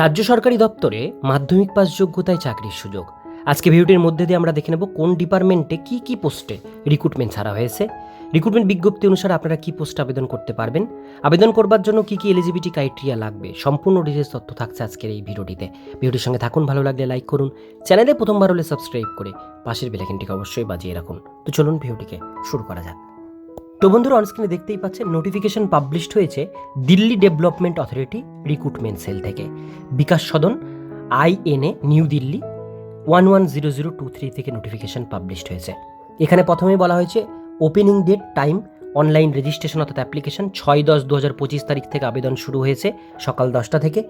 রাজ্য সরকারি দপ্তরে মাধ্যমিক পাস যোগ্যতায় চাকরির সুযোগ। আজকে ভিডিওটির মধ্যে দিয়ে আমরা দেখে নেব কোন ডিপার্টমেন্টে কি কি পোস্টে রিক্রুটমেন্ট ছাড়া হয়েছে। রিক্রুটমেন্ট বিজ্ঞপ্তি অনুসারে আপনারা কি পোস্টে আবেদন করতে পারবেন। আবেদন করবার জন্য কি কি এলিজিবিলিটি ক্রাইটেরিয়া লাগবে, সম্পূর্ণ ডিটেলস তথ্য থাকছে আজকের এই ভিডিওটিতে। ভিডিওটির সঙ্গে থাকুন, ভালো লাগলে লাইক করুন। চ্যানেলে প্রথমবার হলে সাবস্ক্রাইব করে পাশের বেলাইকনটিকে অবশ্যই বাজিয়ে রাখুন। তো চলুন ভিডিওটিকে শুরু করা যাক। তো বন্ধুরা অনস্ক্রিনে দেখতেই পাচ্ছেন নোটিফিকেশন পাবলিশড হয়েছে Delhi development authority recruitment cell থেকে। Vikas Sadan I INA new Delhi one one zero zero two three থেকে নোটিফিকেশন পাবলিশড হয়েছে। এখানে প্রথমেই বলা হয়েছে opening date time online registration অর্থাৎ অ্যাপ্লিকেশন ছয় দশ দু হাজার পঁচিশ তারিখ থেকে আবেদন শুরু হয়েছে সকাল দশটা থেকে।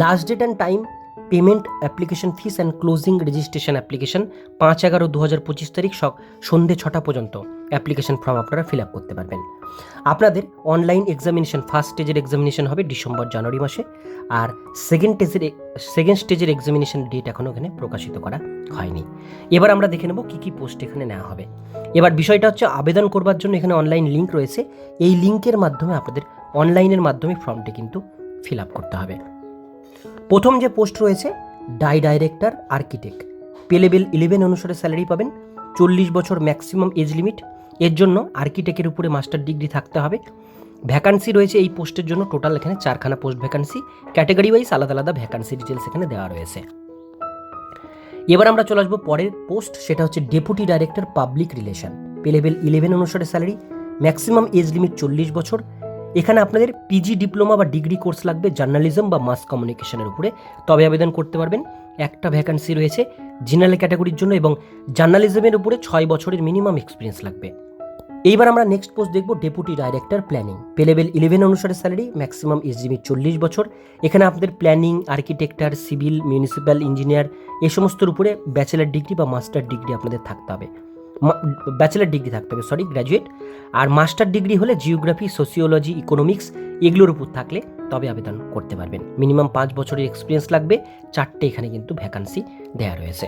Last date and time payment application fees and closing registration application পাঁচ এগারো দু হাজার পঁচিশ তারিখ সক সন্ধ্যে ছটা পর্যন্ত। অ্যাপ্লিকেশন ফর্ম আপনারা ফিল আপ করতে পারবেন। আপনাদের অনলাইন এক্সামিনেশন ফার্স্ট স্টেজের এক্সামিনেশন হবে ডিসেম্বর, জানুয়ারি মাসে। আর সেকেন্ড স্টেজের সেকেন্ড স্টেজের এক্সামিনেশন ডেট এখনও এখানে প্রকাশিত করা হয়নি। এবার আমরা দেখে নেব কী কী পোস্ট এখানে নেওয়া হবে। এবার বিষয়টা হচ্ছে আবেদন করবার জন্য এখানে অনলাইন লিঙ্ক রয়েছে। এই লিঙ্কের মাধ্যমে আপনাদের অনলাইনের মাধ্যমে ফর্মটি কিন্তু ফিল আপ করতে হবে। প্রথম যে পোস্ট রয়েছে, die director, architect. Pay level eleven অনুসারে স্যালারি পাবেন, চল্লিশ বছর ম্যাক্সিমাম এজ লিমিট। এর জন্য আর্কিটেক্টের উপরে মাস্টার ডিগ্রি থাকতে হবে। ভ্যাকান্সি রয়েছে এই পোস্টের জন্য, টোটাল এখানে চারখানা পোস্ট ভ্যাকান্সি। ক্যাটাগরি ওয়াইজ আলাদা আলাদা ভ্যাকান্সি ডিটেলস এখানে দেওয়া রয়েছে। এবার আমরা চলে আসব পরের পোস্ট, সেটা হচ্ছে deputy director public relation. Pay level eleven অনুসারে স্যালারি, ম্যাক্সিমাম এজ লিমিট চল্লিশ বছর। এখানে আপনাদের পিজি ডিপ্লোমা বা ডিগ্রি কোর্স লাগবে জার্নালিজম বা মাস কমিউনিকেশনের উপরে। তবে আবেদন করতে পারবেন, একটা ভ্যাকান্সি রয়েছে জেনারেল ক্যাটাগরির জন্য এবং জার্নালিজমের উপরে ছয় বছরের মিনিমাম এক্সপিরিয়েন্স লাগবে। এইবার আমরা নেক্সট পোস্ট দেখব deputy director planning pay level eleven অনুসারে স্যালারি ম্যাক্সিমাম লিমিট চল্লিশ বছর। এখানে আপনাদের planning architecture civil municipal engineer এ সমস্তর উপরে ব্যাচেলার ডিগ্রি বা মাস্টার ডিগ্রি আপনাদের থাকতে হবে। ব্যাচেলার ডিগ্রি থাকতে হবে সরি গ্র্যাজুয়েট আর মাস্টার ডিগ্রি হলে জিওগ্রাফি সোসিওলজি ইকোনমিক্স এগুলোর উপর থাকলে তবে আবেদন করতে পারবেন। মিনিমাম পাঁচ বছরের এক্সপিরিয়েন্স লাগবে, চারটে এখানে কিন্তু ভ্যাকান্সি দেয়া রয়েছে।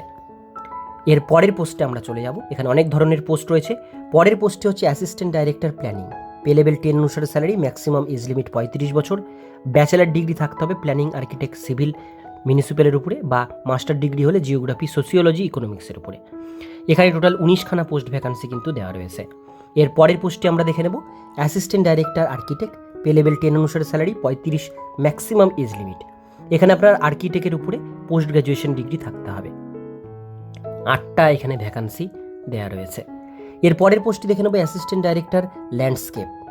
এর পরের পোস্টে আমরা চলে যাব। এখানে অনেক ধরনের পোস্ট রয়েছে। পরের পোস্টে হচ্ছে assistant director planning pay level ten অনুসারে স্যালারি ম্যাক্সিমাম এজ লিমিট পঁয়ত্রিশ বছর। ব্যাচেলার ডিগ্রি থাকতে হবে প্ল্যানিং আর্কিটেক্ট সিভিল মিউনিসিপ্যালের উপরে বা মাস্টার ডিগ্রি হলে জিওগ্রাফি, সোসিওলজি, ইকোনমিক্সের উপরে। এখানে টোটাল উনিশখানা পোস্ট ভ্যাকান্সি কিন্তু দেওয়া রয়েছে। এর পরের পোস্টে আমরা দেখে নেব, assistant director, architect, pay level ten অনুসারে স্যালারি, পঁয়ত্রিশ ম্যাক্সিমাম এজ লিমিট। এখানে আপনার আর্কিটেক্টের উপরে পোস্ট গ্র্যাজুয়েশন ডিগ্রি থাকতে হবে। আটটা এখানে ভ্যাকান্সি দেওয়া রয়েছে। এর পরের পোস্টটি দেখে নেব, assistant director, landscape.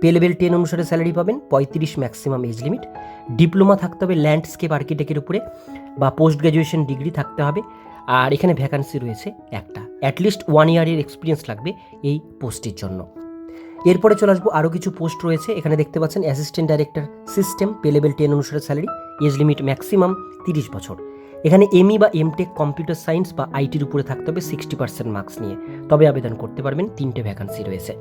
Pay level ten অনুসারে স্যালারি পাবেন, পঁয়ত্রিশ ম্যাক্সিমাম এজ লিমিট। ডিপ্লোমা থাকতে হবে ল্যান্ডস্কেপ আর্কিটেক্টের উপরে বা পোস্ট গ্র্যাজুয়েশন ডিগ্রি থাকতে হবে। আর এখানে ভ্যাকান্সি রয়েছে একটা। অ্যাটলিস্ট ওয়ান ইয়ারের এক্সপিরিয়েন্স লাগবে এই পোস্টের জন্য। এরপরে চলে আসব আরও কিছু পোস্ট রয়েছে। এখানে দেখতে পাচ্ছেন assistant director system pay level ten অনুসারে স্যালারি এজ লিমিট ম্যাক্সিমাম তিরিশ বছর। এখানে এমই বা এমটেক কম্পিউটার সায়েন্স বা আইটির উপরে থাকতে হবে সিক্সটি পার্সেন্ট মার্কস নিয়ে। তবে আবেদন করতে পারবেন, তিনটে ভ্যাকান্সি রয়েছে।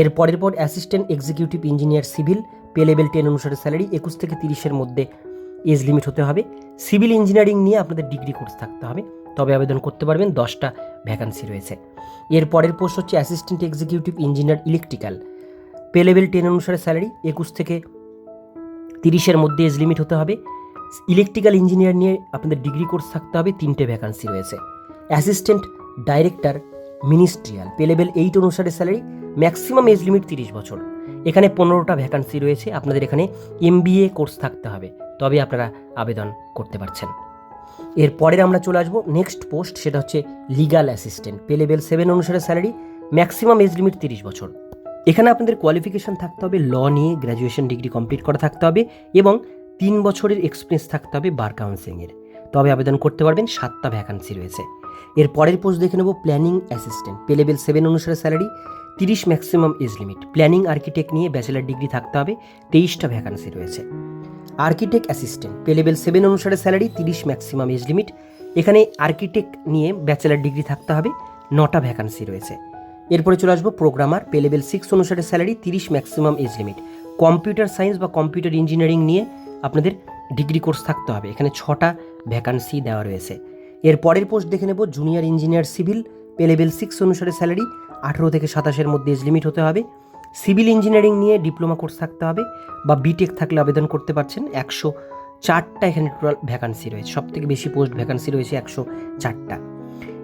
এর পরের পর assistant executive engineer civil pay level ten অনুসারে স্যালারি একুশ থেকে তিরিশের মধ্যে এজ লিমিট হতে হবে। সিভিল ইঞ্জিনিয়ারিং নিয়ে আপনাদের ডিগ্রি কোর্স থাকতে হবে। তবে আবেদন করতে পারবেন, দশটা ভ্যাকান্সি রয়েছে। এর পরের পোস্ট হচ্ছে assistant executive engineer electrical pay level ten অনুসারে স্যালারি একুশ থেকে তিরিশের মধ্যে এজ লিমিট হতে হবে। ইলেকট্রিক্যাল ইঞ্জিনিয়ার নিয়ে আপনাদের ডিগ্রি কোর্স থাকতে হবে, তিনটে ভ্যাকান্সি রয়েছে। Assistant director ministerial pay level eight অনুসারে স্যালারি ম্যাক্সিমাম এজ লিমিট তিরিশ বছর। এখানে পনেরোটা ভ্যাকান্সি রয়েছে, আপনাদের এখানে এমবিএ কোর্স থাকতে হবে, তবে আপনারা আবেদন করতে পারছেন। এর পরের আমরা চলে আসব, নেক্সট পোস্ট সেটা হচ্ছে legal assistant. Pay level seven অনুসারে স্যালারি, ম্যাক্সিমাম এজ লিমিট তিরিশ বছর। এখানে আপনাদের কোয়ালিফিকেশন থাকতে হবে, ল নিয়ে গ্র্যাজুয়েশন ডিগ্রি কমপ্লিট করা থাকতে হবে এবং তিন বছরের এক্সপিরিয়েন্স থাকতে হবে বার কাউন্সিলিংয়ের। তবে আবেদন করতে পারবেন, সাতটা ভ্যাকান্সি রয়েছে। এর পরের পোস্ট দেখে নেব, planning assistant. Pay level seven অনুসারে স্যালারি তিরিশ maximum age limit planning architect নিয়ে ব্যাচেলার ডিগ্রি থাকতে হবে, তেইশটা ভ্যাকান্সি রয়েছে। Architect assistant pay level seven অনুসারে স্যালারি তিরিশ ম্যাক্সিমাম এজ লিমিট এখানে আর্কিটেক্ট নিয়ে ব্যাচেলার ডিগ্রি থাকতে হবে, নটা ভ্যাকান্সি রয়েছে। এরপরে চলে আসব প্রোগ্রামার পে লেভেল সিক্স অনুসারে স্যালারি তিরিশ maximum age limit computer science বা কম্পিউটার ইঞ্জিনিয়ারিং নিয়ে আপনাদের ডিগ্রি কোর্স থাকতে হবে। এখানে ছটা ভ্যাকান্সি দেওয়া রয়েছে। এর পরের পোস্ট দেখে নেব junior engineer civil pay level six অনুসারে স্যালারি আঠেরো থেকে সাতাশের মধ্যে এজ লিমিট হতে হবে। সিভিল ইঞ্জিনিয়ারিং নিয়ে ডিপ্লোমা কোর্স থাকতে হবে বা বিটেক থাকলে আবেদন করতে পারছেন। একশো চারটা এখানে টোটাল ভ্যাকান্সি রয়েছে। সব থেকে বেশি পোস্ট ভ্যাকান্সি রয়েছে একশো চারটা।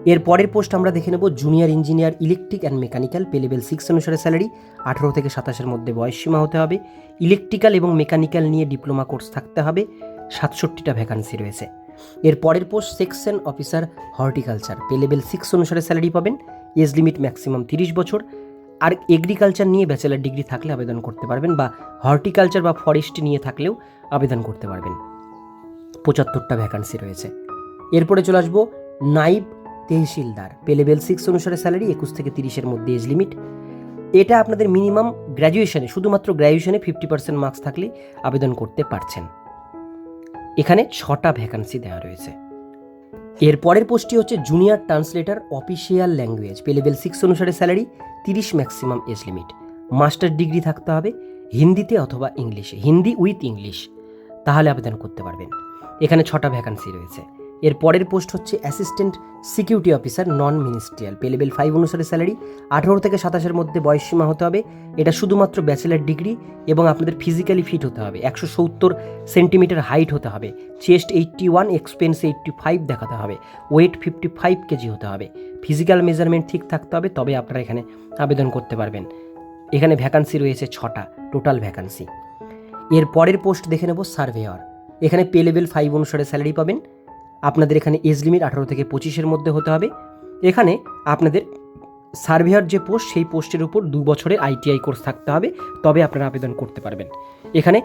এর পরের পোস্ট আমরা দেখে নেব junior engineer electric and mechanical pay level six অনুসারে স্যালারি আঠারো থেকে সাতাশের মধ্যে বয়সসীমা হতে হবে। ইলেকট্রিক্যাল এবং মেকানিক্যাল নিয়ে ডিপ্লোমা কোর্স থাকতে হবে। সাতষট্টিটা ভ্যাকান্সি রয়েছে। এর পরের post section officer horticulture pay level six অনুসারে স্যালারি পাবেন। এজ লিমিট ম্যাক্সিমাম তিরিশ বছর। আর এগ্রিকালচার নিয়ে ব্যাচেলার ডিগ্রি থাকলে আবেদন করতে পারবেন বা হর্টিকালচার বা ফরেস্ট্রি নিয়ে থাকলেও আবেদন করতে পারবেন। পঁচাত্তরটা ভ্যাকান্সি রয়েছে। এরপরে চলে আসব নাইব তেহসিলদার। পে লেভেল সিক্স অনুসারে স্যালারি একুশ থেকে তিরিশের মধ্যে এজ লিমিট এটা আপনাদের মিনিমাম গ্র্যাজুয়েশনে শুধুমাত্র গ্র্যাজুয়েশনে ফিফটি পার্সেন্ট মার্কস থাকলে আবেদন করতে পারছেন। এখানে ছটা ভ্যাকান্সি দেওয়া রয়েছে। এর পরের পোস্টটি হচ্ছে junior translator official language. Pay level six অনুসারে স্যালারি তিরিশ maximum age limit. Master degree থাকতে হবে হিন্দিতে অথবা ইংলিশে। Hindi with English. তাহলে আবেদন করতে পারবেন। এখানে ছটা ভ্যাকান্সি রয়েছে। এর পরের পোস্ট হচ্ছে assistant security officer non ministerial. Pay level five অনুসারে স্যালারি। আঠারো থেকে সাতাশের মধ্যে বয়সসীমা হতে হবে। এটা শুধুমাত্র ব্যাচেলার ডিগ্রি এবং আপনাদের ফিজিক্যালি ফিট হতে হবে। একশো সত্তর সেন্টিমিটার হাইট হতে হবে। Chest eighty one, expanse eighty five দেখাতে হবে। ওয়েট ফিফটি ফাইভ কেজি হতে হবে। ফিজিক্যাল মেজারমেন্ট ঠিক থাকতে হবে, তবে আপনারা এখানে আবেদন করতে পারবেন। এখানে ভ্যাকান্সি রয়েছে ছটা, টোটাল ভ্যাকান্সি। এর পরের পোস্ট দেখে নেব সার্ভেয়ার। এখানে পে লেভেল ফাইভ অনুসারে স্যালারি পাবেন। আপনাদের এখানে এজ লিমিট আঠারো থেকে পঁচিশের মধ্যে হতে হবে। এখানে আপনাদের সার্ভেয়ার যে পোস্ট, সেই পোস্টের উপর দু বছরের আইটিআই কোর্স থাকতে হবে। তবে আপনারা আবেদন করতে পারবেন। এখানে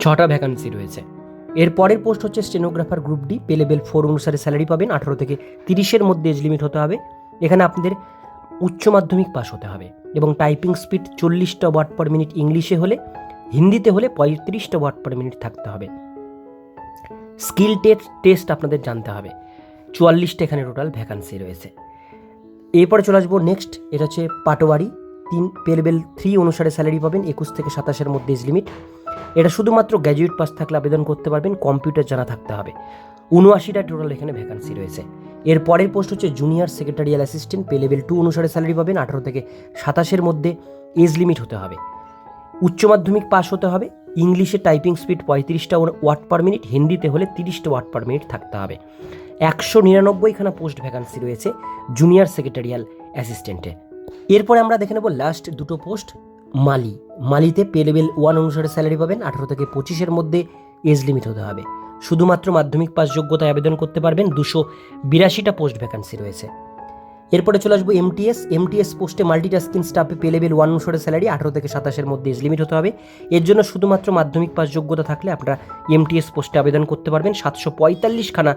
ছটা ভ্যাকান্সি রয়েছে। এর পরের পোস্ট হচ্ছে stenographer group D pay level four অনুসারে স্যালারি পাবেন। আঠারো থেকে তিরিশের মধ্যে এজ লিমিট হতে হবে। এখানে আপনাদের উচ্চ মাধ্যমিক পাস হতে হবে এবং টাইপিং স্পিড চল্লিশটা ওয়ার্ড পার মিনিট ইংলিশে হলে, হিন্দিতে হলে পঁয়ত্রিশটা ওয়ার্ড পার মিনিট থাকতে হবে। স্কিল টেস্ট টেস্ট আপনাদের জানতে হবে। চুয়াল্লিশটা এখানে টোটাল ভ্যাকান্সি রয়েছে। এরপরে চলে আসব নেক্সট এটা হচ্ছে পাটোয়ারি। তিন পে লেভেল থ্রি অনুসারে স্যালারি পাবেন, একুশ থেকে সাতাশের মধ্যে এজ লিমিট এটা শুধুমাত্র গ্র্যাজুয়েট পাস থাকলে আবেদন করতে পারবেন কম্পিউটার জানা থাকতে হবে। উনআশিটা টোটাল এখানে ভ্যাকান্সি রয়েছে। এর পরের পোস্ট হচ্ছে junior secretarial assistant pay level two অনুসারে স্যালারি পাবেন, আঠারো থেকে সাতাশের মধ্যে এজ লিমিট হতে হবে। উচ্চ মাধ্যমিক পাস হতে হবে, ইংলিশে টাইপিং স্পিড পঁয়ত্রিশটা ওয়াট পার মিনিট হিন্দিতে হলে তিরিশটা ওয়াট পার মিনিট থাকতে হবে। একশো নিরানব্বইখানা পোস্ট ভ্যাকান্সি রয়েছে জুনিয়র সেক্রেটারিয়াল অ্যাসিস্ট্যান্টে এরপরে আমরা দেখে নেব লাস্ট দুটো পোস্ট মালি। মালিতে পে লেভেল ওয়ান অনুসারে স্যালারি পাবেন, আঠারো থেকে পঁচিশের মধ্যে এজ লিমিট হতে হবে। শুধুমাত্র মাধ্যমিক পাস যোগ্যতায় আবেদন করতে পারবেন, দুশো বিরাশিটা পোস্ট ভ্যাকান্সি রয়েছে। এরপরে চলে আসব এমটিএস এমটিএস পোস্টে মাল্টিটাস্কিং স্টাফে পে লেভেল ওয়ান অনুসারে স্যালারি আঠারো থেকে সাতাশের মধ্যে এজ লিমিট হতে হবে। এর জন্য শুধুমাত্র মাধ্যমিক পাস যোগ্যতা থাকলে আপনারা এমটিএস পোস্টে আবেদন করতে পারবেন। সাতশো পঁয়তাল্লিশখানা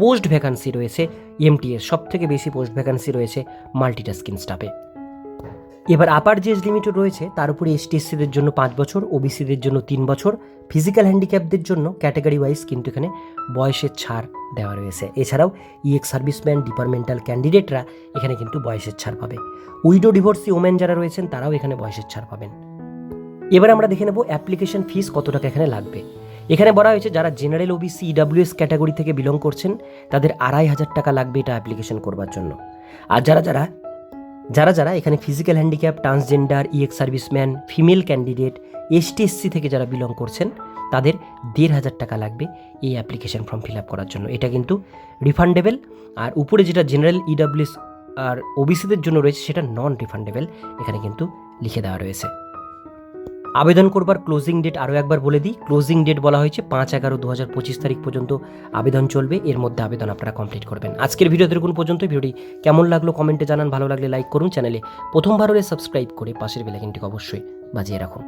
পোস্ট ভ্যাকান্সি রয়েছে এমটিএস সব থেকে বেশি পোস্ট ভ্যাকান্সি রয়েছে মাল্টিটাস্কিং স্টাফে এবার আপার যে এজ লিমিট রয়েছে, তার উপরে এসটিএসসিদের জন্য পাঁচ বছর ওবিসিদের জন্য তিন বছর ফিজিক্যাল হ্যান্ডিক্যাপদের জন্য ক্যাটাগরি ওয়াইজ কিন্তু এখানে বয়সের ছাড় দেওয়া রয়েছে। এছাড়াও ইএক্স সার্ভিসম্যান ডিপার্টমেন্টাল ক্যান্ডিডেটরা এখানে কিন্তু বয়সের ছাড় পাবে। উইডো ডিভোর্সি ওমেন যারা রয়েছেন, তারাও এখানে বয়সের ছাড় পাবেন। এবার আমরা দেখে নেব অ্যাপ্লিকেশন ফিস কত টাকা এখানে লাগবে। এখানে বলা হয়েছে, যারা জেনারেল ওবিসি ইডাব্লিউএস ক্যাটাগরি থেকে বিলং করছেন, তাদের আড়াই হাজার টাকা লাগবে এটা অ্যাপ্লিকেশন করবার জন্য। আর যারা যারা যারা যারা এখানে physical handicap transgender ex serviceman female candidate ST SC থেকে যারা বিলং করছেন, তাদের দেড় হাজার টাকা লাগবে এই অ্যাপ্লিকেশান ফর্ম ফিল আপ করার জন্য। এটা কিন্তু রিফান্ডেবল আর উপরে যেটা জেনারেল ইডাব্লিউএস আর ওবিসিদের জন্য রয়েছে সেটা নন রিফান্ডেবল এখানে কিন্তু লিখে দেওয়া রয়েছে। আবেদন করবার ক্লোজিং ডেট আরও একবার বলে দিই। ক্লোজিং ডেট বলা হয়েছে পাঁচ এগারো দু হাজার পঁচিশ তারিখ পর্যন্ত আবেদন চলবে। এর মধ্যে আবেদন আপনারা কমপ্লিট করবেন। আজকের ভিডিও দেখুন পর্যন্ত। ভিডিওটি কেমন লাগল কমেন্টে জানান। ভালো লাগলে লাইক করুন। চ্যানেলে প্রথমবার হলে সাবস্ক্রাইব করে পাশের বেলাইকনটিকে অবশ্যই বাজিয়ে রাখুন।